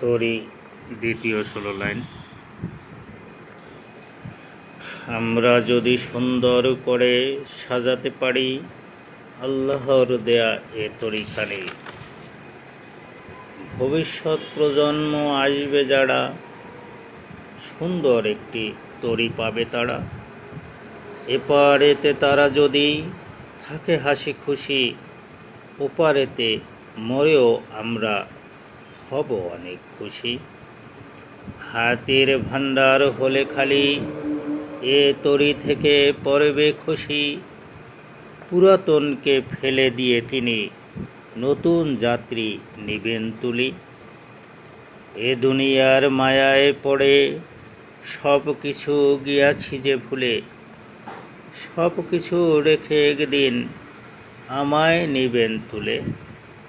তরি দ্বিতীয় ষোলো লাইন। আমরা যদি সুন্দর করে সাজাতে পারি, আল্লাহর দেয়া এ তরিখানে। ভবিষ্যৎ প্রজন্ম আসবে যারা, সুন্দর একটি তরি পাবে তারা। এপারেতে তারা যদি থাকে হাসি খুশি, ওপারেতে মরেও আমরা হব অনেক খুশি। হাতের ভাণ্ডার হলে খালি এ তরি থেকে পড়বে খুশি। পুরাতনকে ফেলে দিয়ে তিনি নতুন যাত্রী নিবেন তুলি। এ দুনিয়ার মায়ায় পড়ে সব কিছু গিয়াছি যে ভুলে। সব কিছু রেখে একদিন আমায় নিবেন তুলে।